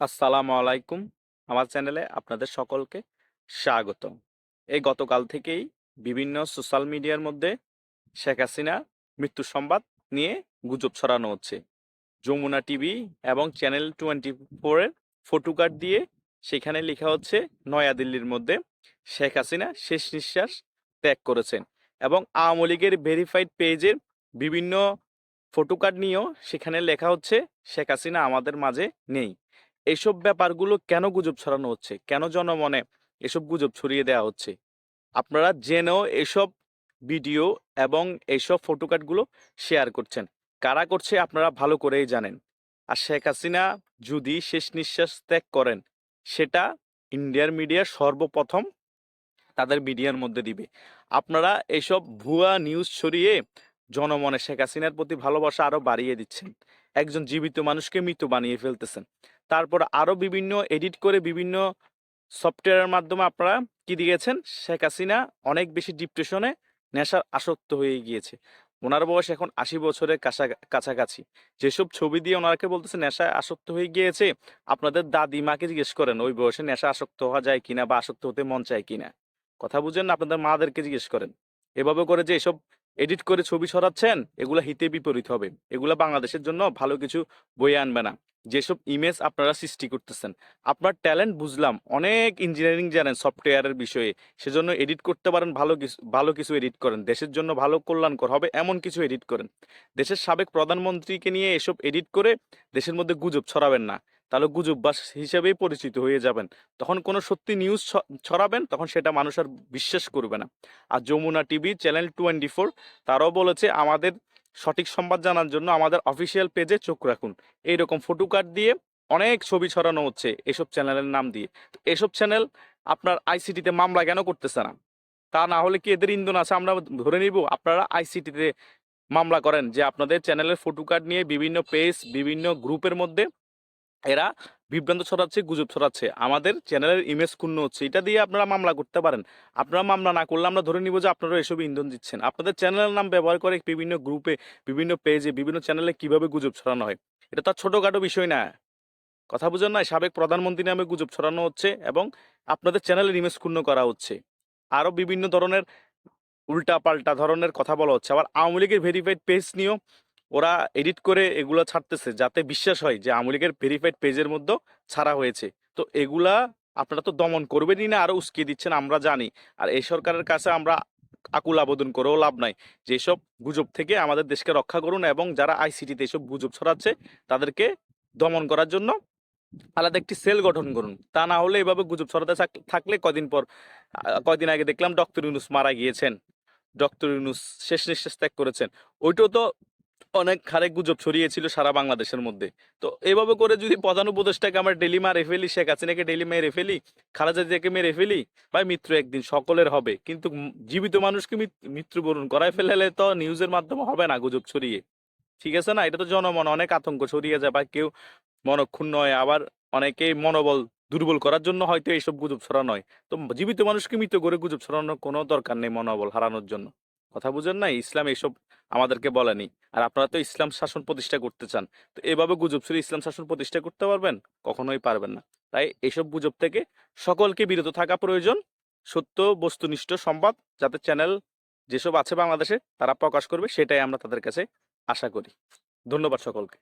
আসসালামু আলাইকুম। আমার চ্যানেলে আপনাদের সকলকে স্বাগত এই গতকাল থেকেই বিভিন্ন সোশ্যাল মিডিয়ার মধ্যে শেখ হাসিনা মৃত্যু সংবাদ নিয়ে গুজব ছড়ানো হচ্ছে। যমুনা টিভি এবং চ্যানেল টোয়েন্টি ফোরের ফটোকার্ড দিয়ে সেখানে লেখা হচ্ছে, নয়াদিল্লির মধ্যে শেখ হাসিনা শেষ নিঃশ্বাস ত্যাগ করেছেন এবং আওয়ামী লীগের ভেরিফাইড পেজের বিভিন্ন ফটোকার্ড নিয়েও সেখানে লেখা হচ্ছে, শেখ হাসিনা আমাদের মাঝে নেই। এইসব ব্যাপারগুলো কেন গুজব ছড়ানো হচ্ছে? কেন জনমনে এসব গুজব ছড়িয়ে দেওয়া হচ্ছে? আপনারা জেনেও এসব ভিডিও এবং এইসব ফটোকার্ডগুলো শেয়ার করছেন। কারা করছে আপনারা ভালো করেই জানেন। আর শেখ হাসিনা যদি শেষ নিঃশ্বাস ত্যাগ করেন, সেটা ইন্ডিয়ার মিডিয়া সর্বপ্রথম তাদের মিডিয়ার মধ্যে দিবে। আপনারা এইসব ভুয়া নিউজ ছড়িয়ে জনমনে শেখ হাসিনার প্রতি ভালোবাসা আরও বাড়িয়ে দিচ্ছেন। একজন জীবিত মানুষকে মৃত বানিয়ে ফেলতেছেন। তারপর আরও বিভিন্ন এডিট করে বিভিন্ন সফটওয়্যারের মাধ্যমে আপনারা কি দিয়েছেন শেখ হাসিনা অনেক বেশি ডিপ্রেশনে নেশার আসক্ত হয়ে গিয়েছে। ওনার বয়স এখন আশি বছরের কাছা- কাছাকাছি। যেসব ছবি দিয়ে ওনাকে বলতেছে নেশায় আসক্ত হয়ে গিয়েছে, আপনাদের দাদিমাকে জিজ্ঞেস করেন, ওই বয়সে নেশা আসক্ত হওয়া যায় কিনা বা আসক্ত হতে মন চায় কিনা? কথা বুঝেন আপনাদের মাদেরকে জিজ্ঞেস করেন। এভাবে করে যে এসব এডিট করে ছবি ছড়াচ্ছেন এগুলা হিতে বিপরীত হবে। এগুলা বাংলাদেশের জন্য ভালো কিছু বয়ে আনবে না। যেসব ইমেজ আপনারা সৃষ্টি করতেছেন, আপনার ট্যালেন্ট বুঝলাম, অনেক ইঞ্জিনিয়ারিং জানেন সফটওয়্যারের বিষয়ে, সেজন্য এডিট করতে পারেন, ভালো কিছু ভালো কিছু এডিট করেন। দেশের জন্য ভালো কল্যাণকর হবে এমন কিছু এডিট করেন। দেশের সাবেক প্রধানমন্ত্রীকে নিয়ে এসব এডিট করে দেশের মধ্যে গুজব ছড়াবেন না। তাহলে গুজববাস হিসেবেই পরিচিত হয়ে যাবেন। তখন কোনো সত্যি নিউজ ছড়াবেন, তখন সেটা মানুষ আর বিশ্বাস করবে না। আর Jamuna TV channel twenty four তারাও বলেছে, আমাদের সঠিক সংবাদ জানার জন্য আমাদের অফিসিয়াল পেজে চোখ রাখুন। এইরকম ফটো কার্ড দিয়ে অনেক ছবি ছড়ানো হচ্ছে এসব চ্যানেলের নাম দিয়ে। এসব চ্যানেল আপনার আইসিটিতে মামলা কেন করতেছে না? তা না হলে কি এদের ইন্ধন আছে? আমরা ধরে নিব, আপনারা আইসিটিতে মামলা করেন যে আপনাদের চ্যানেলের ফটো কার্ড নিয়ে বিভিন্ন পেজ বিভিন্ন গ্রুপের মধ্যে এরা বিভ্রান্ত ছড়াচ্ছে, গুজব ছড়াচ্ছে। আমাদের চ্যানেলের ইমেজ ক্ষুণ্ণ হচ্ছে। এটা দিয়ে আপনারা মামলা করতে পারেন। আপনারা মামলা না করলে আমরা ধরে নিব যে আপনারা এসব ইন্ধন দিচ্ছেন। আপনাদের চ্যানেলের নাম ব্যবহার করে বিভিন্ন গ্রুপে বিভিন্ন পেজে বিভিন্ন চ্যানেলে কীভাবে গুজব ছড়ানো হয়। এটা তো আর ছোটোখাটো বিষয় না। কথা বুঝেন না, সাবেক প্রধানমন্ত্রী নামে গুজব ছড়ানো হচ্ছে এবং আপনাদের চ্যানেলের ইমেজ ক্ষুণ্ণ করা হচ্ছে। আরও বিভিন্ন ধরনের উল্টা পাল্টা ধরনের কথা বলা হচ্ছে। আবার আওয়ামী লীগের ভেরিফাইড পেজ নিয়েও ওরা এডিট করে এগুলো ছাড়তেছে যাতে বিশ্বাস হয় যে আওয়ামী লীগের ভেরিফাইড পেজের মধ্যে ছাড়া হয়েছে। তো এগুলা আপনারা তো দমন করবেনই না আরও উস্কিয়ে দিচ্ছেন আমরা জানি। আর এই সরকারের কাছে আমরা আকুল আবেদন করেও লাভ নাই। যেসব গুজব থেকে আমাদের দেশকে রক্ষা করুন এবং যারা আইসিটিতে এসব গুজব ছড়াচ্ছে তাদেরকে দমন করার জন্য আলাদা একটি সেল গঠন করুন। তা না হলে এভাবে গুজব ছড়াতে থাক- থাকলে কদিন পর আহ, কয়দিন আগে দেখলাম ডক্টর ইউনুস মারা গিয়েছেন। ডক্টর ইউনুস শেষ নিঃশ্বাস ত্যাগ করেছেন। ওইটাও তো অনেক হারে গুজব ছড়িয়েছিল সারা বাংলাদেশের মধ্যে। তো এইভাবে করে যদি প্রধান উপদেষ্টাকে আমরা ডেলি মারে ফেলি, শেখ হাসিনাকে ডেলি মেরে ফেলি, খালেদা জিয়াকে মেরে ফেলি, ভাই মৃত্যু একদিন সকলের হবে। কিন্তু জীবিত মানুষকে মৃত- মৃত্যুবরণ করায় ফেলালে তো নিউজের মাধ্যমে হবে না গুজব ছড়িয়ে। ঠিক আছে না? এটা তো জনমন, অনেক আতঙ্ক ছড়িয়ে যায়। বা কেউ মনক্ষুণ্ণ হয় আবার অনেকেই মনোবল দুর্বল করার জন্য হয়তো এইসব গুজব ছড়ানো হয় তো জীবিত মানুষকে মৃত করে গুজব ছড়ানোর কোনো দরকার নেই মনোবল হারানোর জন্য। কথা বুঝেন না? ইসলাম এইসব আমাদেরকে বলেনি। আর আপনারা তো ইসলাম শাসন প্রতিষ্ঠা করতে চান। তো এভাবে গুজব ছড়িয়ে ইসলাম শাসন প্রতিষ্ঠা করতে পারবেন? কখনোই পারবেন না। তাই এইসব গুজব থেকে সকলকে বিরত থাকা প্রয়োজন। সত্য, বস্তুনিষ্ঠ সংবাদ, যাতে চ্যানেল যেসব আছে বাংলাদেশে, তারা প্রকাশ করবে, সেটাই আমরা তাদের কাছে আশা করি। ধন্যবাদ সকলকে।